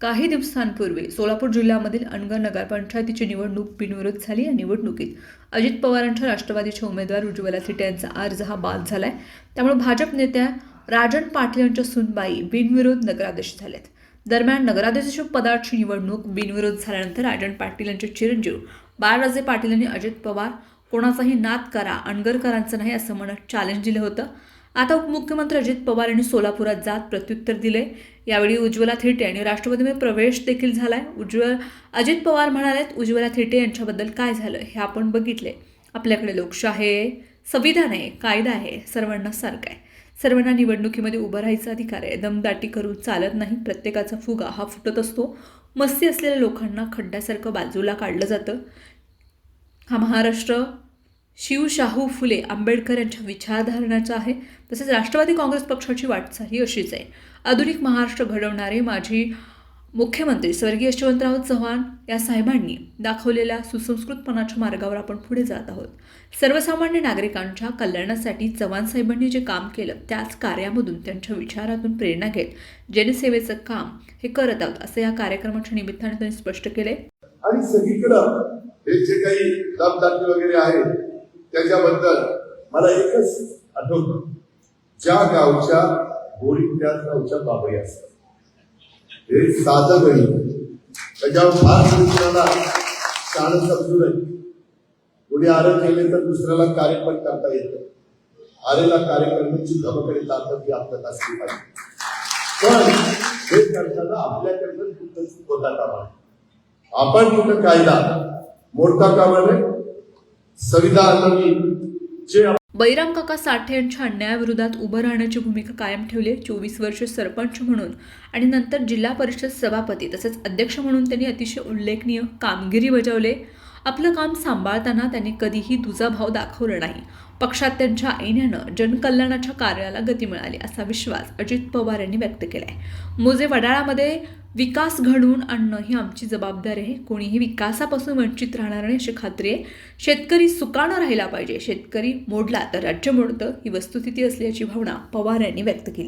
काही दिवसांपूर्वी सोलापूर जिल्ह्यामधील अनगर नगरपंचायतीची निवडणूक बिनविरोध झाली. या निवडणुकीत अजित पवारांच्या राष्ट्रवादीचे उमेदवार उज्ज्वला थिटे यांचा अर्ज हा बाद झालाय. त्यामुळे भाजप नेत्या राजन पाटील यांच्या सुनबाई बिनविरोध नगराध्यक्ष झाल्यात दरम्यान नगराध्यक्ष पदाची निवडणूक बिनविरोध झाल्यानंतर राजन पाटील यांचे चिरंजीव बाळराजे पाटील यांनी अजित पवार कोणाचाही नाद करा अणगरकरांचं नाही असं म्हणत चॅलेंज दिलं होतं. आता उपमुख्यमंत्री अजित पवार यांनी सोलापुरात जात प्रत्युत्तर दिले यावेळी उज्ज्वला थेटे यांनी राष्ट्रवादीमध्ये प्रवेश देखील झालाय. उज्ज्वल अजित पवार म्हणालेत उज्ज्वला थेटे यांच्याबद्दल काय झालं हे आपण बघितले आपल्याकडे लोकशाही आहे संविधान आहे कायदा आहे सर्वांना सारखं आहे. सर्वांना निवडणुकीमध्ये उभं राहायचा अधिकार आहे. दमदाटी करून चालत नाही प्रत्येकाचा फुगा हा फुटत असतो. मस्ती असलेल्या लोकांना खड्ड्यासारखं बाजूला काढलं जातं. हा महाराष्ट्र शिवशाहू फुले आंबेडकर यांच्या विचारधारणाचा आहे. तसेच राष्ट्रवादी काँग्रेस पक्षाची वाटचाल ही अशीच आहे. आधुनिक महाराष्ट्र घडवणारे माजी मुख्यमंत्री स्वर्गीय यशवंतराव चव्हाण या साहेबांनी दाखवलेल्या सुसंस्कृतपणाच्या मार्गावर आपण पुढे जात आहोत. सर्वसामान्य नागरिकांच्या कल्याणासाठी चव्हाण साहेबांनी जे काम केलं त्याच कार्यामधून त्यांच्या विचारातून प्रेरणा घेत जनसेवेचं काम हे करत आहोत असं या कार्यक्रमाच्या निमित्ताने त्यांनी स्पष्ट केले आणि सगळीकडं हे जे काही दमदाटी वगैरे आहे त्याच्याबद्दल मला एकच आठवत. ज्या गावच्या गोरी त्याच गावच्या बाबई असतात. हे साधं गणी त्याच्यावर फार दुसऱ्याला शाण समजू नये कोणी आरं केले तर दुसऱ्याला कार्य पण करता येतं. आरेला कार्य करण्याची धमकडे ताकद ही आपल्यात असली पाहिजे. पण हे करताना आपल्याकडनं कुठं होता कामा आपण कुठं कायदा? मोडता कामा नये संविधानाने जे बैराम काका साठे यांच्या अन्यायाविरोधात उभं राहण्याची भूमिका कायम ठेवली आहे. चोवीस वर्ष सरपंच म्हणून आणि नंतर जिल्हा परिषद सभापती तसेच अध्यक्ष म्हणून त्यांनी अतिशय उल्लेखनीय कामगिरी बजावले आपलं काम सांभाळताना त्यांनी कधीही दुजाभाव दाखवला नाही. पक्षात त्यांच्या ऐन्यानं जनकल्याणाच्या कार्याला गती मिळाली असा विश्वास अजित पवार यांनी व्यक्त केलाय. मोजे वडाळामध्ये विकास घडवून आणणं ही आमची जबाबदारी आहे. कोणीही विकासापासून वंचित राहणार नाही अशी खात्री आहे. शेतकरी सुकाणं राहिला पाहिजे. शेतकरी मोडला तर राज्य मोडतं. ही वस्तुस्थिती असल्याची भावना पवार यांनी व्यक्त केली.